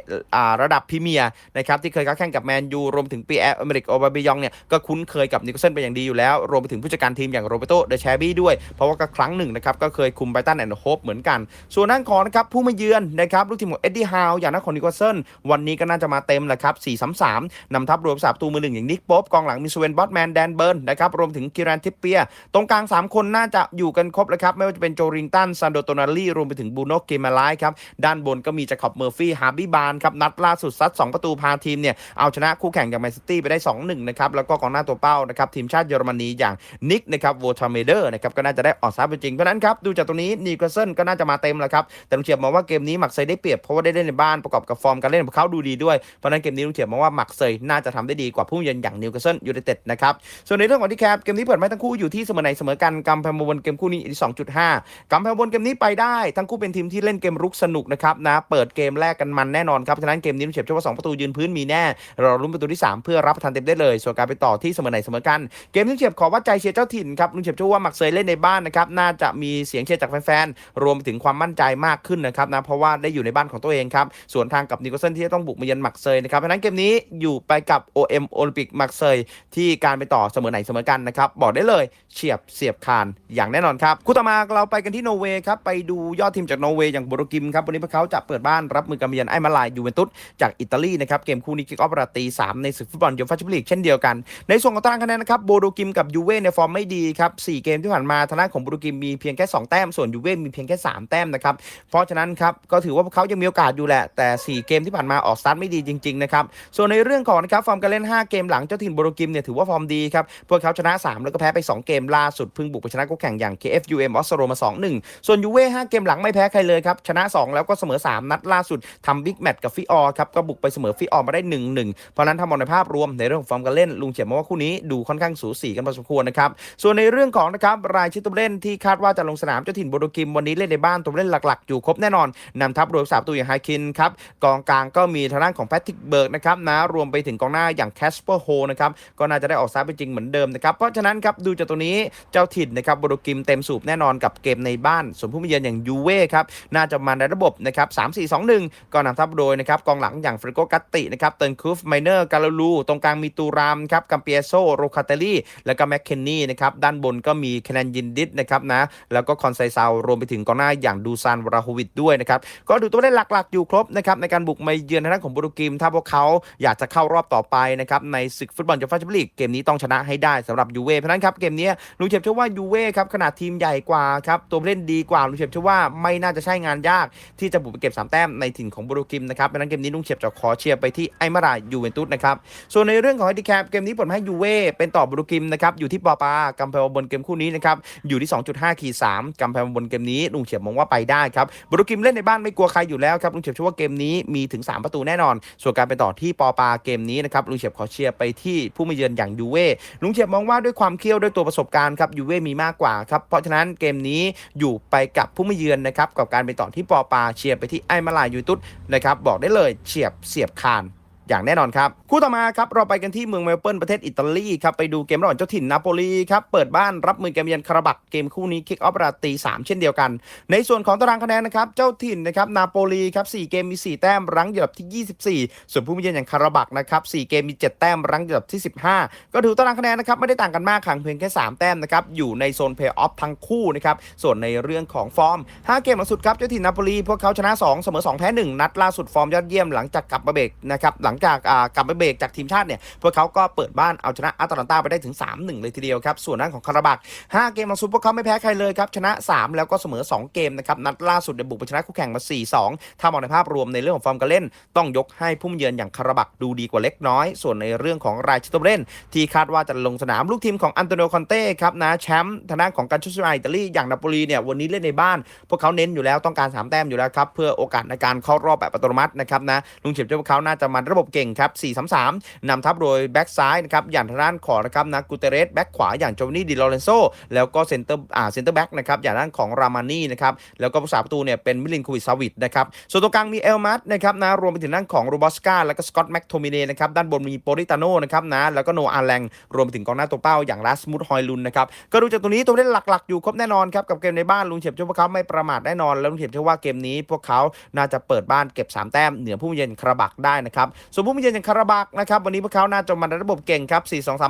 A: ระดับพรีเมียร์นะครับที่เคยค้าแข่งกับแมนยูรวมถึงปีแอร์อเมริกโอบาบิยองเนี่ยก็คุ้นเคยกับนิวคาสเซิลเป็นอย่างดีอยู่แล้ว รวมไปถึงผู้จัดการทีมอย่างโรเบโตเดอแชบี้ด้วย เพราะว่าก็ครั้งหนึ่งนะครับก็เคยคุมไบรตันแอนด์โฮปเหมือนกัน ส่วนด้านของนะครับผู้มาเยือนนะครับลูกทีมของเอ็ดดี้ฮาวอย่างนักของนิวคาสเซิลวันนี้ก็น่าจะมาเต็มแหละครับ4-3-3นำทัพรวมสามตูมือหนึ่งอย่างนิกป๊บกองหลังมีสเวนบอตแมนแดนเบิร์นนะครับรวมถึงกิรันทิปเปีย ตรงกลาง 3 คนน่าจะอยู่กันครบแล้วครับไม่ว่าจะเป็นโจริงตันซันโดโตนาลีรวมไปถึงบูโนเกมาไลครับด้านบนก็มีจาคอบเมอร์ฟี่ฮาร์บี้บานครับนัดล่าสุดซัด2ประตูพาทีมเนี่ยเอาชนะคู่แข่งอย่างแมนซิตี้ไปได้2-1นะครับแล้วก็กองหน้าตัวเป้านะครับทีมชาติเยอรมนีอย่างนิกนะครับโวทาเมเดอร์นะครับก็น่าจะได้ออกซับไปจริงเพราะนั้นครับดูจากตรงนี้นิวคาสเซิลก็น่าจะมาเต็มแล้วครับแต่ลุงเฉียบมองว่าเกมนี้หมักเซยได้เปรียบเพราะว่าได้เล่นในบ้านประกอบกับฟอร์มการเล่นของเขาดูดีด้วยเพราะนั้นเกมนี้ลุงเฉียบมองว่าหมักเซยน่าจะทำได้ดีกว่าผู้เยือนอย่างนิวคาสเซิลยูไนเต็ดนะครับส่วนในเรื่องของที่แคปเกมนี้เปิดไม่ทั้งคู่อยู่ที่เสมอไหนเสมอกันกำแพงบนเกมคู่นี้อยู่ที่2.5กำแพงบนเกมนี้ไปได้ทั้งคู่เป็นทีมที่เล่นเกมรุกสนุกนะครับนะเปิดเกมแรกกันมันแน่นอนครับฉะนั้นเกมนี้ลุงเฉียบเชื่อว่าสองประตูยืนพื้นมีแน่รอลุ้นประตูที่ 3 เพื่อรับประทานเต็มได้เลยส่วนการไปต่อที่เสมอไหนเสมอกันเกมที่ลุงเฉียบขอวัดใจเชียร์เจ้าถิ่นครับลุงเฉียบเชื่อว่าหมักเซยเล่นในบ้านนะครับน่าจะมีเสียงเชียร์จากแฟนๆรวมไปถึงความมั่นใจมากขึ้นนะครับนะเพราะว่าได้อยู่ในบ้านของตัวเองครับส่วนทางกับนิโคลเซนที่จะต้องบุกมาเยือนหมักเซยนะครับเพราะนั้นเกมนี้อยู่ไปกับ OM โอลิมปิกหมักเซยที่การไปต่อเสมอไหนเสมอกันนะครับบอกได้เลยเฉียบเสียบคานอย่างแน่นอนครับคู่ต่อมาเราไปกันที่โนร์เวย์ครับไปดูยอดทีมจากโนร์เวย์อย่างโบโรกิมครับวันนี้พวกเขาจะเปิดบ้านรับมือกับเมียนไอมาลายยูเวนตุสจากอิตาลีนะครับเกมคู่นี้คิกออฟราตีสามในศึกฟุตบอลยูฟ่าแชมเปี้ยนลีกเช่นเดียวกันในส่วนของตารางคะแนนนะครับโบรกิมกับยูเว่ในฟอร์มไม่ดีครับสี่เกมที่ผ่านมาทางด้านของบโรกิมมีเพียงแค่ 2 แต้ม ส่วนยูเว่มีเพียงแค่ 3 แต้มนะครับ เพราะฉะนั้นครับก็ถือว่าพวกเขายังมีโอกาสอยู่แหละ แต่ 4 เกมที่ผ่านมาออกสตาร์ทไม่ดีจริงๆนะครับ ส่วนในเรื่องของนะครับฟอร์มการเล่น 5 เกมหลังเจ้าถิ่นบโรกิมเนี่ยถือว่าฟอร์มดีครับ พวกเขาชนะ 3 แล้วก็แพ้ไป 2 เกมล่าสุดเพิ่งบุกไปชนะคู่แข่งอย่าง KFUM ออสโรมา 2-1 ส่วนยูเว่5เกมหลังไม่แพ้ใครเลยครับชนะ 2 แล้วก็เสมอ 3 นัดล่าสุดทำบิ๊กแมตช์กับฟิออครับก็บุกไปเสมอฟิออมาได้1-1เพราะนั้นถ้ามองในภาพรวมในเรื่องของฟอร์มการเล่นลุงเฉียบมองว่าคู่นี้ดูค่อนข้างสูสีกันพอสมควรนะครับ ส่วนในเรื่องของนะครับรายชื่อตัวเล่นที่คาดว่าจะลงสนามเจ้าถิ่นโบโรกิมวันนี้เล่นในบ้านตัวเล่นหลักๆ อยู่ครบแน่นอนนำทัพรวมสามตัวอย่างไฮคินครับกองกลางก็มีทางด้านของแพทริกเบิร์กนะครับนะรวมไปถึงกองหน้าอย่างแคสเปอร์โฮนะครับก็น่าจะได้ออกซ้ายเป็นจริงเหมือนเดิมนะครับเพราะฉะนั้นครับดูจากตัวนี้เจ้าถิ่นนะครับโบโรกิมเต็มสูบแน่นอนกับเกมในบ้านส่วนผู้มาเยือนอย่างยูเว่ครับน่าจะมาในระบบนะครับสามสี่สองหนึ่งก็นำทัพโดยนะครับกองหลังอย่างเฟรโกกัตตินะครับเติร์นคูฟไมเนอร์กาลาลูตรงกลางมีตูรามครับกัมเปียโซโรคาเตลี่แล้วก็แมคเคนนี่นะครับด้านบนก็มีแคนนยินดิสนะครับนะแล้วก็คอนไซซาวรวมไปถึงกองหน้าอย่างดูซานวราโฮวิดด้วยนะครับก็ดูตัวเล่นหลักๆอยู่ครบนะครับในการบุกมาเยือนทางด้านของโปรตุเกมถ้าพวกเขาอยากจะเข้ารอบต่อไปนะครับในศึกฟุตบอลยูฟ่าแชมเปี้ยนลีกเกมนี้ต้องชนะให้ได้สำหรับยูเว่เพราะนั้นครับเกมนี้ลุงเฉยบเชื่อว่ายูเว่ครับขนาดทีมใหญ่กว่าครับตัวเล่นดีกว่าลุงเฉยบเชื่อว่าไม่น่าจะใช่งานยาก ที่จะบุกไปเก็บ3แต้มในถิ่นของบูรุกิมนะครับเพราะนั้นเกมนี้ลุงเฉียบจะขอเชียร์ไปที่ไอมารายูเวนตุสนะครับส่วนในเรื่องของไฮดิแคปเกมนี้ผลให้ยูเว่เป็นต่อบูรุกมนะครับอยู่ที่ปอปากำแพงบนเกมคู่นี้นะครับอยู่ที่ 2.5ขีด3กำแพงบนเกมนี้ลุงเฉียบมองว่าไปได้ครับบรุกิมเล่นในบ้านไม่กลัวใครอยู่แล้วครับลุงเฉียบเชื่อว่าเกมนี้มีถึง 3 ประตูแน่นอน ส่วนการไปต่อที่ปอปาเกมนี้นะครับลุงเฉียบขอเชียร์ไปที่ผู้มาเยือนอย่างยูเว่ลุงเฉียบมองว่าด้วยความเคี่ยวด้วยตัวประสบการณ์ครับยูเว่มีมากกว่าครับเพราะฉะนั้นเกมนี้อยู่ไปกับผู้มาเยือนนะครับกับการไปต่อที่ปอปาเชียร์ไปที่ไอมาลายูตุสนะครับบอกได้เลยเฉียบเสียบคาน อย่างแน่นอนครับ คู่ต่อมาครับเราไปกันที่เมืองเมลเบิร์นประเทศอิตาลีครับไปดูเกมระหว่างเจ้าถิ่นนาโปลีครับเปิดบ้านรับมือเกมเยือนคาราบักเกมคู่นี้คิกออฟราตี3เช่นเดียวกัน ในส่วนของตารางคะแนนนะครับเจ้าถิ่นนะครับนาโปลีครับ4เกมมี 4 แต้มรั้งอยู่อันดับที่ 24 ส่วนผู้มาเยือนอย่างคาราบักนะครับ4เกมมี 7 แต้มรั้งอยู่อันดับที่ 15 ก็ถือตารางคะแนนนะครับไม่ได้ต่างกันมากขังเพียงแค่ 3 แต้มนะครับอยู่ในโซนเพย์ออฟทั้งคู่นะครับส่วนในเรื่องของฟอร์ม 5 เกมหลังสุดครับเจ้าถิ่นนาโปลีพวกเขาชนะ 2 เสมอ 2 แพ้ 1 นัดล่าสุดฟอร์มยอดเยี่ยมหลังจากกลับมาเบรกนะครับหลังจากอ่ากลับมาเบรกจากทีมชาติเนี่ยพวกเขาก็เปิดบ้านเอาชนะอัตแลนตาไปได้ถึง 3-1 เลยทีเดียวครับ ส่วนด้นของคาราบัก5เกมหลังสุดพวกเขาไม่แพ้ใครเลยครับ ชนะ 3 แล้วก็เสมอ 2 เกมนะครับ นัดล่าสุดเนี่ยบุกไปชนะคู่แข่งมา 4-2 ถ้ามองในภาพรวมในเรื่องของฟอร์มการเล่น ต้องยกให้ผู้มเยือนอย่างคาราบักดูดีกว่าเล็กน้อย ส่วนในเรื่องของรายชื่อตัวเล่น ที่คาดว่าจะลงสนามลูกทีมของอันโตนิโอคอนเต้ครับนะแชมป์ทางด้านของการชุดสุดอิตาลีอย่างนาโปลีเนี่ยวันนี้เล่นในบ้าน พวกเขาเน้นอยู่แล้วต้องการ3แต้มอยู่แล้วครับเพื่อโอกาสในการเข้ารอบแบบอัตโนมัตินะครับนะลุงเฉียบเจ้าพวกเขาน่าจะมันระบบเก่งครับ 4-3-3 นำทัพโดยแบ็กซ้ายนะครับ อย่างทางด้านของนะครับนะกูเตเรสแบ็กขวาอย่างโจวนี่ดิลอเรนโซ แล้วก็เซนเตอร์อ่าเซนเตอร์แบ็กนะครับ อย่างด้านของรามานี่นะครับ แล้วก็ผู้สาประตูเนี่ยเป็นมิลินคูวิซาวิดนะครับ ส่วนตรงกลางมีเอลมัสนะครับนะ รวมไปถึงด้านของโรบอสกาแล้วก็สกอตแม็กโทมิเนนะครับ ด้านบนมีโปริตาโนนะครับนะ แล้วก็โนอาแลง รวมไปถึงกองหน้าตัวเป้าอย่างลาสมุดฮอยลุนนะครับ ก็ดูจากตรงนี้ตัวเล่นหลักๆอยู่ครบแน่นอนครับกับเกมในบ้านลุงเฉียบเชื่อว่าเขาไม่ประมาทแน่นอน แล้วลุงเฉียบเชื่อว่าเกมนี้ พวกเขาน่าจะเปิดบ้านเก็บสามแต้มเหนือผู้เยือนคาราบักได้นะครับส่วนผู้มาเยือนอย่างคาราบักนะครับวันนี้พวกเขาน่าจะมาในระบบเก่งครับ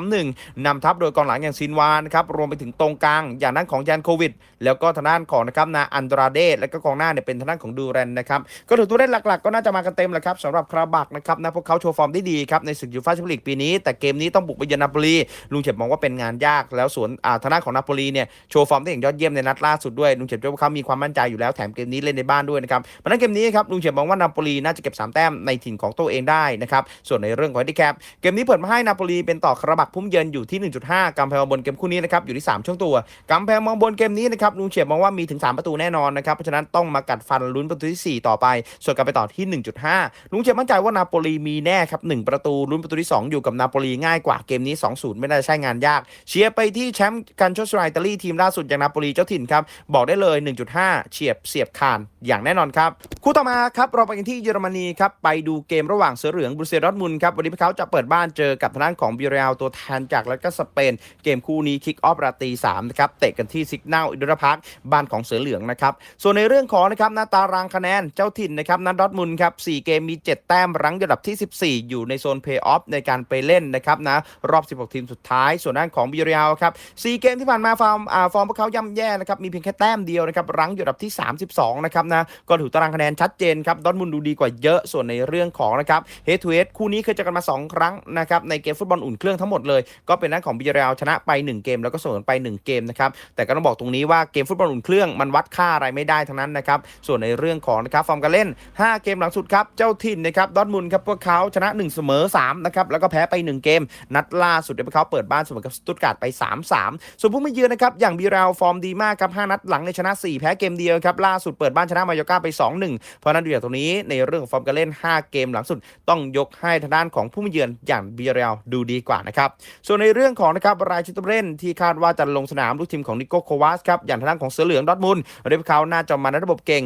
A: 4-2-3-1นำทัพโดยกองหลังอย่างซินวานครับรวมไปถึงตรงกลางอย่างนั้นของยันโควิด แล้วก็ทางด้านของนะครับนาอันดราเดสแล้วก็กองหน้าเนี่ยเป็นทางด้านของดูเรนนะครับก็ถือตัวเล่นหลักๆ ก็น่าจะมากันเต็มแหละครับสำหรับคาราบักนะครับนะพวกเขาโชว์ฟอร์มได้ดีครับในศึกยูฟ่าแชมเปี้ยนลีกปีนี้ แต่เกมนี้ต้องบุกไปเยือนนาโปลีลุงเฉยบมองว่าเป็นงานยากแล้วสวนอ่าทางด้านของนาโปลีเนี่ยโชว์ฟอร์มได้อย่างยอดเยี่ยมในนัดล่าสุดด้วยลุงเฉยบเชื่อว่าเขามีความมั่นใจอยู่แล้วแถมเกมนี้เล่นในบ้านด้วยนะครับเพราะนั้นเกมนี้ครับลุงเฉยบมองว่านาโปลีน่าจะเก็บสามแต้มในถิ่นของตัวเองได้นะครับส่วนในเรื่องของดิแคปเกมนี้เปิดมาให้นาโปลีเป็นต่อคาราบักพุ่มเยือนอยู่ที่ 1.5กำแพงบนเกมคู่นี้นะครับอยู่ที่ 3 ช่วงตัวกำแพงมองบนเกมนี้นะครับลุงเฉียบมองว่ามีถึง 3 ประตูแน่นอนนะครับเพราะฉะนั้นต้องมากัดฟันลุ้นประตูที่ 4 ต่อไป ส่วนการไปต่อที่ 1.5 ลุงเฉียบมั่นใจว่านาโปลีมีแน่ครับ1ประตูลุ้นประตูที่ 2 อยู่กับนาโปลีง่ายกว่าเกมนี้ 2-0 ไม่ได้ใช่งานยากเชียร์ไปที่แชมป์กันโชสไรตาลีทีมล่าสุดอย่างนาโปลีเจ้าถิ่นครับบอกได้เลย 1.5 เฉียบเสียบคานอย่างแน่นอนครับคู่ต่อมาครับเราไปกันที่เยอรมนีครับไปดูเกมระหว่างเสือหลืองบรูเซลดอร์ทมุนครับวันนี้พวกเขาจะเปิดบ้านเจอกับทางด้านของบิเรอัลตัวแทนจากแล้วก็สเปน เกมคู่นี้คิกออฟราตรี3นะครับเตะกันที่ซิกเนลอินดรพาร์คบ้านของเสือเหลืองนะครับส่วนในเรื่องของนะครับหน้าตารางคะแนนเจ้าถิ่นนะครับนัดดอร์ทมุนครับ4เกมมี 7 แต้มรั้งอยู่อันดับที่ 14 อยู่ในโซนเพย์ออฟในการไปเล่นนะครับนะรอบ 16 ทีมสุดท้าย ส่วนด้านของบิเรอัลครับ4เกมที่ผ่านมาฟอร์มอ่าฟอร์มพวกเขาย่ำแย่นะครับมีเพียงแค่แต้มเดียวนะครับรั้งอยู่อันดับที่ 32นะครับนะก็ถือตารางคะแนนชัดเจนครับดอร์ทมุนดูดีกว่าเยอะส่วนในเรื่องของนะครับเฮดทูเฮดคู่นี้เคยเจอกันมา 2 ครั้งนะครับในเกมฟุตบอลอุ่นเครื่องทั้งหมดเลย ก็เป็นนัดของบิเรอัลชนะไป 1 เกมแล้วก็เสมอไป 1 เกมนะครับแต่ก็ต้องบอกตรงนี้ว่าเกมฟุตบอลอุ่นเครื่องมันวัดค่าอะไรไม่ได้ทั้งนั้นนะครับส่วนในเรื่องของนะครับฟอร์มการเล่น 5 เกมหลังสุดครับเจ้าถิ่นนะครับดอทมุนครับพวกเขาชนะ 1 เสมอ3นะครับแล้วก็แพ้ไป 1 เกม นัดล่าสุดเนี่ยพวกเขาเปิดบ้านเสมอกับสตุตการ์ดไป 3-3 ส่วนผู้ไม่เยือนนะครับอย่างบิเรอัลฟอร์มดีมากครับ5นัดหลังในชนะ 4 แพ้เกมเดียวครับล่าสุดเปิดบ้านชนะมายอกาไป 2-1 เพราะนั้นดูจากตรงนี้ในเรื่องของฟอร์มการเล่น 5 เกมหลังสุดต้องยกให้ทางด้านของผู้ม่เยือนอย่างบิเรลดูดีกว่านะครับ ส่วนในเรื่องของนะครับรายชื่อตัวเล่นที่คาดว่าจะลงสนามลูกทีมของนิโก้โควาสครับอย่างทางด้านของเสือเหลืองดอทมุนเรียกเขาน่าจะมาในระบบเก่ง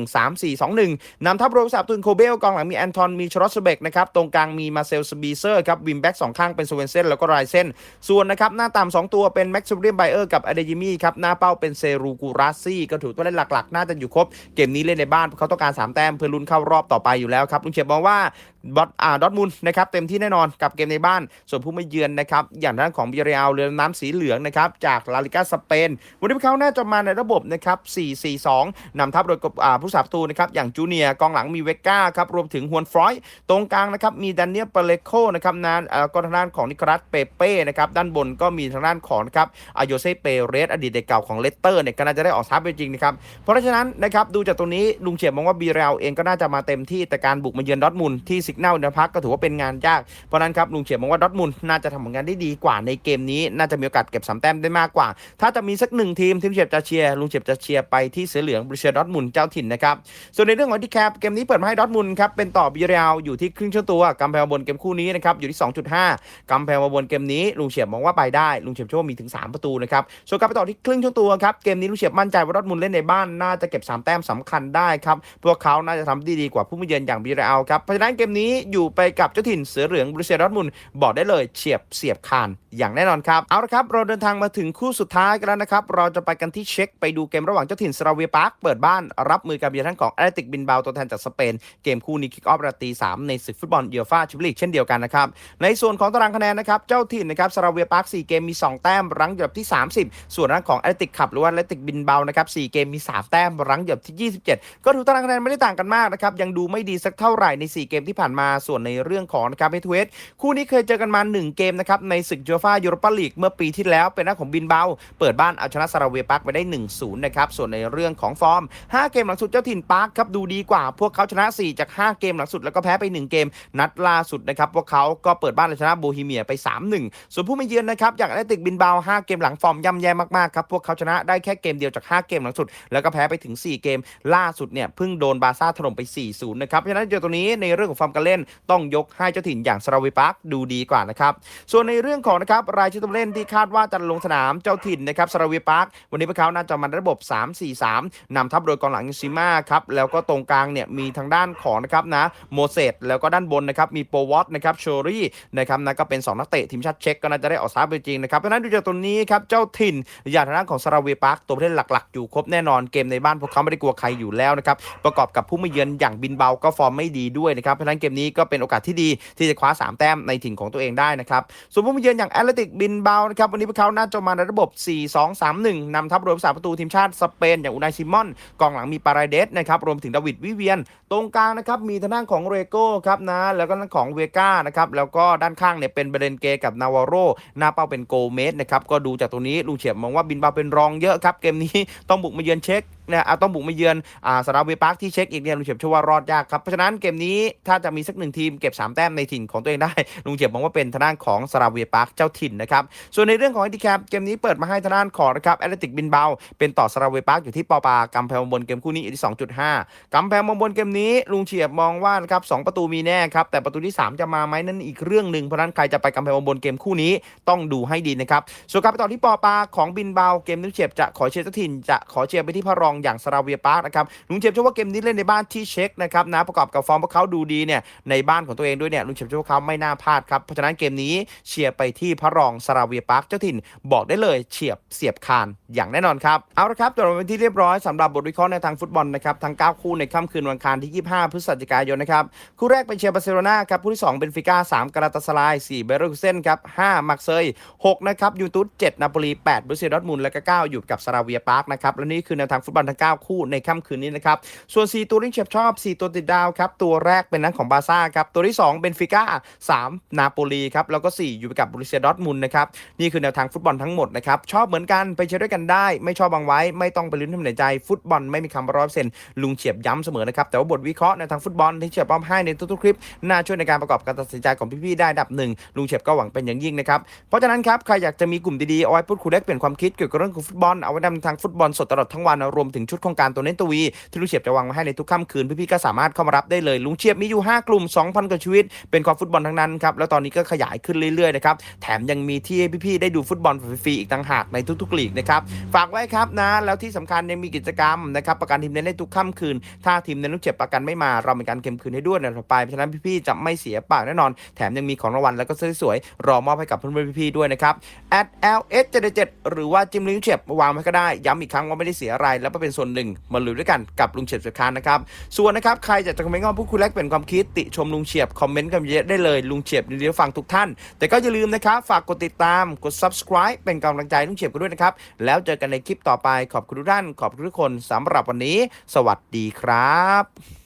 A: 3-4-2-1นำทัพโรบสาบตุนโคเบลกองหลังมีแอนทอนมีชรอสเบกนะครับตรงกลางมีมาเซลสบีเซอร์ครับวิมแบ็กสองข้างเป็นสเวนเซนแล้วก็ไรเซนส่วนนะครับหน้าต่ำสองตัวเป็นแม็กซ์เรียมไบเออร์กับอเดยิมี่ครับหน้าเป้าเป็นเซรูกูราซี่ก็ถือตัวเล่นหลักๆ น่าจะอยู่ครบ เกมนี้เล่นในบ้านเขาต้องการ3แต้มเพื่อลุ้นเข้ารอบต่อไปอยู่แล้วครับลุงเฉียบมองว่า บอทอ่าดอทมุนนะครับเต็มที่แน่นอนกับเกมในบ้าน ส่วนผู้มาเยือนนะครับอย่างด้านของบิเรียลเรือน้ำสีเหลืองนะครับจากลาลิกาสเปนวันนี้พวกเขาน่าจะมาในระบบนะครับ 4-4-2นำทัพโดยกับผู้สาประตูนะครับอย่างจูเนียกองหลังมีเวก้าครับรวมถึงฮวนฟรอยตรงกลางนะครับมีดานเนียเปเลโคนะครับนานอ่าก็ทางด้านของนิคลัสเปเป้นะครับด้านบนก็มีทางด้านของนะครับอายโยเซเปเรสอดีตเด็กเก่าของเลสเตอร์เนี่ยก็น่าจะได้ออกทัพไปจริงนะครับเพราะฉะนั้นนะครับดูจากตรงนี้ลุงเฉียบมองว่าบีเรลเองก็น่าจะมาเต็มที่แต่การบุกมาเยือนดอทมุนด์ที่สิกเนลในพักก็ถือว่าเป็นงานยาก เพราะนั้นครับลุงเฉียบมองว่าดอทมุนน่าจะทำผลงานได้ดีกว่าในเกมนี้ น่าจะมีโอกาสเก็บสามแต้มได้มากกว่า ถ้าจะมีสักหนึ่งทีมทีมเฉียบจะเชียร์ลุงเฉียบจะเชียร์ไปที่เสือเหลืองบริเชียดอทมุนเจ้าถิ่นนะครับส่วนในเรื่องของที่แคปเกมนี้เปิดมาให้ดอทมุนครับเป็นต่อบีเรียลอยู่ที่ครึ่งชั่วตัวกำแพงบนเกมคู่นี้นะครับอยู่ที่ 2.5กำแพงบนเกมนี้ลุงเฉียบมองว่าไปได้ลุงเฉียบเชื่อว่ามีถึง 3 ประตูนะครับส่วนการไปต่อที่ครึ่งชั่วตัวครับเกมนี้ลุงเฉียบมั่นใจว่าดอทมุนเล่นในบ้านน่าจะเก็บ3แต้มสำคัญได้ครับพวกเขาน่าจะทำได้ดีกว่าผู้มาเยือนอย่างบีเรลครับเพราะฉะนั้นเกมนี้อยู่ไปกับเจ้าถิ่นเสือเหลืองบริเชียดอร์ทมุนบอกได้เลยเฉียบเสียบคานอย่างแน่นอนครับ เอาละครับ เราเดินทางมาถึงคู่สุดท้ายกันแล้วนะครับ เราจะไปกันที่เช็คไปดูเกมระหว่างเจ้าถิ่นสราเวียปาร์คเปิดบ้านรับมือกับเยือนทั้งของแอตติกบินเบาตัวแทนจากสเปน เกมคู่นี้คิกออฟราตรี3ในศึกฟุตบอลเยูฟ่าแชมเปี้ยนลีกเช่นเดียวกันนะครับในส่วนของตารางคะแนนนะครับเจ้าถิ่นนะครับสราเวียปาร์ค4เกมมี 2 แต้มรั้งอยู่อันดับที่ 30 ส่วนด้านของแอตติกขับหรือว่าแอตติกบินเบานะครับ4เกมมี 3 แต้มรั้งอยู่อันดับที่ 27 ก็ดูตารางคะแนนไม่ได้ต่างกันมากนะครับยังดูไม่ดีสักเท่าไหร่ใน 4 เกมที่ผ่านมาส่วนในเรื่องของนะครับเฮทเวสคู่นี้เคยเจอกันมา 1 เกมนะครับในศึกยูฟ่ายูโรปาลีกเมื่อปีที่แล้วเป็นหน้าของบินเบา เปิดบ้านเอาชนะสราเวียปาร์คไปได้ 1-0 นะครับ ส่วนในเรื่องของฟอร์ม 5 เกมหลังสุดเจ้าถิ่นปาร์คครับดูดีกว่า พวกเขาชนะ 4 จาก 5 เกมหลังสุดแล้วก็แพ้ไป 1 เกม นัดล่าสุดนะครับพวกเขาก็เปิดบ้านเอาชนะโบฮีเมียไป 3-1 ส่วนผู้มาเยือนนะครับอย่างแอตติกบินเบา 5 เกมหลังฟอร์มย่ำแย่มากๆครับพวกเขาชนะได้แค่เกมเดียวจาก 5 เกมหลังสุด แล้วก็แพ้ไปถึง 4 เกม ล่าสุดเนี่ยเพิ่งโดนบาซ่าถล่มไป 4-0 นะครับเพราะฉะนั้นเจอตัวนี้ในเรื่องของฟอร์มการเล่นต้องยกให้เจ้าถิ่นอย่างสราวียปาร์คดูดีกว่านะครับ ส่วนในเรื่องของนะครับรายชื่อตัวเล่นที่คาดว่าจะลงสนามเจ้าถิ่นนะครับสราวียปาร์ควันนี้พวกเขาน่าจะมาในระบบ 3-4-3นำทัพโดยกองหลังซิมาครับแล้วก็ตรงกลางเนี่ยมีทางด้านของนะครับนะโมเสสแล้วก็ด้านบนนะครับมีโปวอตนะครับโชรี่นะครับนะก็เป็น 2 นักเตะทีมชาติเช็กก็น่าจะได้ออกสตาร์ทไปจริงนะครับเพราะฉะนั้นดูจากตัวนี้ครับเจ้าถิ่นอย่างทางด้านของสราวียปาร์คตัวผู้เล่นหลักๆ อยู่ครบแน่นอนเกมในบ้านพวกเขาไม่ได้กลัวใครอยู่แล้วนะครับประกอบกับผู้มาเยือนอย่างบินเบาก็ฟอร์มไม่ดีด้วยนะครับเพราะนั้นเกกมนี้ก็เป็นโอกาสที่ดีที่จะคว้า 3 แต้มในถิ่นของตัวเองได้นะครับ ส่วนผู้มาเยือนอย่างแอตเลติกบินเบานะครับวันนี้พวกเขาน่าจะมาในระบบ 4-2-3-1นำทัพโดยผู้สาประตูทีมชาติสเปนอย่างอูนายซิมอนกองหลังมีปาราเดสนะครับรวมถึงดาวิดวิเวียน ตรงกลางนะครับมีทางด้านของเรโก้ครับนะแล้วก็ทางด้านของเวก้านะครับแล้วก็ด้านข้างเนี่ยเป็นเบรนเกกับนาวาโรหน้าเป้าเป็นโกเมสนะครับก็ดูจากตรงนี้ลุงเฉียบมองว่าบินเบาเป็นรองเยอะครับเกมนี้ต้องบุกมาเยือนเช็คนะอะต้องบุกมาเยือนอ่าสราเวปาร์คที่เช็คอีกเนี่ยลุงเฉียบเชื่อว่ารอดยากครับ เพราะฉะนั้นเกมนี้ถ้าจะมีสักหนึ่งทีมเก็บ 3 แต้มในถิ่นของตัวเองได้ ลุงเฉียบมองว่าเป็นทางด้านของสราเวปาร์คเจ้าถิ่นนะครับ ส่วนในเรื่องของแอนดิแคปเกมนี้เปิดมาให้ทางด้านของนะครับแอตเลติกบินเบา เป็นต่อสราเวปาร์คอยู่ที่ปอปากำแพงบนเกมคู่นี้อยู่ที่ 2.5กำแพงบนเกมนี้ลุงเฉียบมองว่านะครับสองประตูมีแน่ครับแต่ประตูที่ 3 จะมาไหมนั่นอีกเรื่องหนึ่งเพราะฉะนั้นใครจะไปกำแพงบนเกมคู่นี้ต้องดูให้ดีนะครับส่วนการไปต่อที่ปอปาของบินเบาเกมนี้ลุงเฉียบจะขอเชียร์เจ้าถิ่นจะขอเชียร์ไปที่พระรองอย่างสราเวียปาร์คนะครับลุงเฉียบเชื่อว่าเกมนี้เล่นในบ้านที่เช็คนะครับนะประกอบกับฟอร์มพวกเขาดูดีเนี่ยในบ้านของตัวเองด้วยเนี่ยลุงเฉียบเชื่อว่าเขาไม่น่าพลาดครับเพราะฉะนั้นเกมนี้เชียร์ไปที่พระรองสราเวียปาร์คเจ้าถิ่นบอกได้เลยเฉียบเสียบคานอย่างแน่นอนครับเอาละครับจบไปนที่เรียบร้อยสำหรับบทวิเคราะห์ในทางฟุตบอลนะครับทั้ง 9 คู่ในค่ำคืนวันอังคารที่ 25 พฤศจิกายนนะครับคู่แรกเป็นเชียร์บาร์เซโลนาครับคู่ที่ 2 เป็นฟิก้า3กาลาตาสลาย4เบโรคุเซนครับ5มักเซย6นะครับยูทูต7นาโปลี8บรูเซียดอทมุนและก็9อยู่กับสราเวียปาร์คนะครับและนี่คือแนวทางฟุตบอลทั้ง 9 คู่ในค่ำคืนนี้นะครับ ส่วน 4 ตัวที่เชียบชอบ 4 ตัวติดดาวครับ ตัวแรกเป็นนั้นของบาซ่าครับ ตัวที่ 2 เป็นฟิก้า 3 นาโปลีครับ แล้วก็ 4 อยู่กับบรูเซียดอร์ทมุนด์นะครับ นี่คือแนวทางฟุตบอลทั้งหมดนะครับ ชอบเหมือนกันไปเชียร์ด้วยกันได้ ไม่ชอบบางไว้ ไม่ต้องไปลุ้นทำไหนใจ ฟุตบอลไม่มีคำร้อยเปอร์เซ็นต์ลุงเฉียบย้ำเสมอนะครับ แต่ว่าบทวิเคราะห์ในทางฟุตบอลที่เฉียบป้อมให้ในทุกๆคลิปน่าช่วยในการประกอบการตัดสินใจของพี่ๆได้ดับหนึ่งลุงเฉียบก็หวังเป็นอย่างยิ่งนะครับเพราะฉะนั้นครับใครอยากจะมีกลุ่มดีๆเอาไว้พูดคุยแลกเปลี่ยนความคิดเกี่ยวกับเรื่องของฟุตบอลเอาไว้นำทางฟุตบอลสดตลอดทั้งวันรวมถึงชุดโครงการตัวเน้นตัววีที่ลุงเฉียบจะวางมาให้ในทุกค่ำคืนพี่ๆก็สามารถเข้ามารับได้เลยลุงเฉียบมีอยู่ 5 กลุ่ม 2,000 กว่าชีวิต เป็นความฟุตบอลทั้งนั้นครับแล้วตอนนี้ก็ขยายขึ้นเรื่อยๆนะครับแถมยังมีที่ให้พี่ๆได้ดูฟุตบอลฟรีๆอีกต่างหากในทุกๆลีกนะครับฝากไว้ครับนะแล้วที่สำคัญยังมีกิจกรรมนะครับประกันทีมเน้นได้ทุกค่ำคืน ถ้าทีมเน้นลูกเจ็บประกันไม่มาเรามีการเค็มคืนให้ด้วยในต่อไปเพราะฉะนั้นพี่ๆจะไม่เสียเปล่าแน่นอน แถมยังมีของรางวัลแล้วก็สวยๆรอมอบให้กับเพื่อนๆพี่ๆด้วยนะครับ at ls 7 7หรือว่าจิมลิงเจ็บวางไว้ก็ได้ย้ำอีกครั้งว่าไม่ได้เสียอะไรแล้วไปเป็นส่วนหนึ่งมาลุยด้วยกันกับลุงเฉียบเฉียบคานนะครับส่วนนะครับใครอยากจะคอมเมนต์เข้ามาพูดคุยแลกเปลี่ยนความคิดติชมลุงเฉียบคอมเมนต์กันเยอะได้เลยลุงเฉียบยินดีฟังทุกท่าน แต่ก็อย่าลืมนะครับฝากกดติดตามกด subscribe เป็นกำลังใจลุงเฉียบกันด้วยนะครับแล้วเจอกันในคลิปต่อไปขอบคุณทุกท่านขอบคุณทุกคนสำหรับวันนี้ สวัสดีครับ